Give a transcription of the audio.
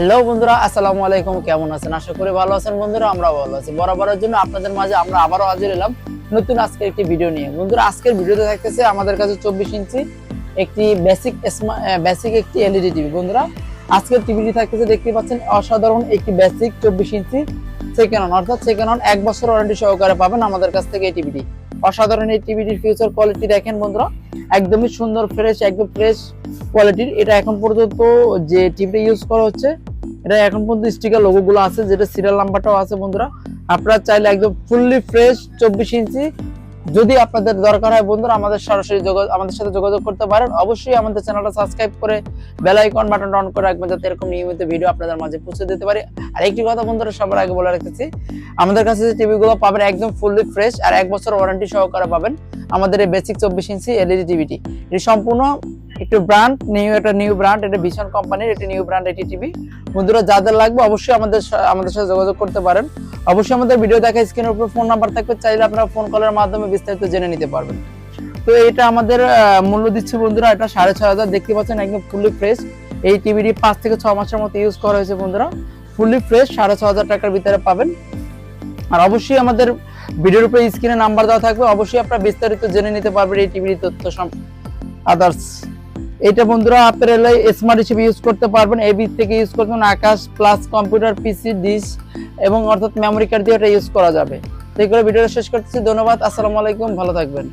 Hello বন্ধুরা, আসসালামু আলাইকুম। কেমন আছেন? আশা করি ভালো আছেন বন্ধুরা আমরা ভালো আছি। বরাবরের জন্য আপনাদের মাঝে আমরা আবারও হাজির এলাম নতুন আজকের একটি ভিডিও নিয়ে। বন্ধুরা, আজকের ভিডিওতে থাকতেছে আমাদের কাছে চব্বিশ ইঞ্চি একটি বেসিক বেসিক একটি এলইডি টিভি বন্ধুরা, আজকের টিভিটি থাকতেছে দেখতে পাচ্ছেন, অসাধারণ একটি বেসিক চব্বিশ ইঞ্চি সেকেন্ড অন অর্থাৎ সেকেন্ড অন এক বছর ওয়ারেন্টি সহকারে পাবেন আমাদের কাছ থেকে এই টিভিটি অসাধারণ এই টিভিটির ফিউচার কোয়ালিটি দেখেন বন্ধুরা, একদমই সুন্দর ফ্রেশ একদম ফ্রেশ কোয়ালিটির এটা এখন পর্যন্ত যে টিভিটা ইউজ করা হচ্ছে এটা এখন পর্যন্ত স্টিকার লোগো গুলো আছে, যেটা সিরিয়াল নাম্বারটাও আছে বন্ধুরা। আপনারা চাইলে একদম ফুললি ফ্রেশ চব্বিশ ইঞ্চি। যদি আপনাদের দরকার হয় বন্ধুরা, আমাদের সরাসরি আমাদের সাথে যোগাযোগ করতে পারেন। অবশ্যই আমাদের চ্যানেলটা সাবস্ক্রাইব করে বেল আইকন বাটন অন করে রাখবেন, যাতে এরকম নিয়মিত ভিডিও আপনাদের মাঝে পৌঁছে দিতে পারি। আর একটি কথা বন্ধুরা, সবার আগে বলে রাখতেছি আমাদের কাছে যে টিভিগুলো পাবেন একদম ফুললি ফ্রেশ আর এক বছর ওয়ারেন্টি সহকারে পাবেন আমাদের এই বেসিক চব্বিশ ইঞ্চি এলইডি টিভিটি এটি সম্পূর্ণ একটু ব্র্যান্ড নিউ একটা নিউ ব্র্যান্ড এটা ভীষণ কোম্পানির এটি নিউ ব্র্যান্ড এটি টিভি বন্ধুরা যাদের লাগবে অবশ্যই আমাদের আমাদের সাথে যোগাযোগ করতে পারেন। অবশ্যই আমাদের ভিডিও দেখা স্ক্রিনের উপর ফোন নাম্বার থাকবে, চাইলে আপনারা ফোন কলের মাধ্যমে বিস্তারিত জেনে নিতে পারবেন। তো এটা আমাদের মূল্য দিচ্ছে বন্ধুরা, এটা সাড়ে ছয় হাজার, দেখতে পাচ্ছেন একদম ফুললি ফ্রেশ এই টিভিটি পাঁচ থেকে ছ মাসের মতো ইউজ করা হয়েছে বন্ধুরা। ফুললি ফ্রেশ সাড়ে ছ হাজার টাকার ভিতরে পাবেন। আর অবশ্যই আমাদের ভিডিওর উপরে স্ক্রিনে নাম্বার দেওয়া থাকবে। অবশ্যই আপনারা বিস্তারিত জেনে নিতে পারবেন এই টিভির তথ্য আদার্স এটা বন্ধুরা আপনারা স্মার্ট হিসেবে ইউজ করতে পারবেন। এবি থেকে ইউজ করবেন আকাশ প্লাস কম্পিউটার পিসি ডিস এবং অর্থাৎ মেমোরি কার্ড দিয়ে এটা ইউজ করা যাবে। তো এগুলো ভিডিওটা শেষ করতেছি। ধন্যবাদ, আসসালামু আলাইকুম, ভালো থাকবেন।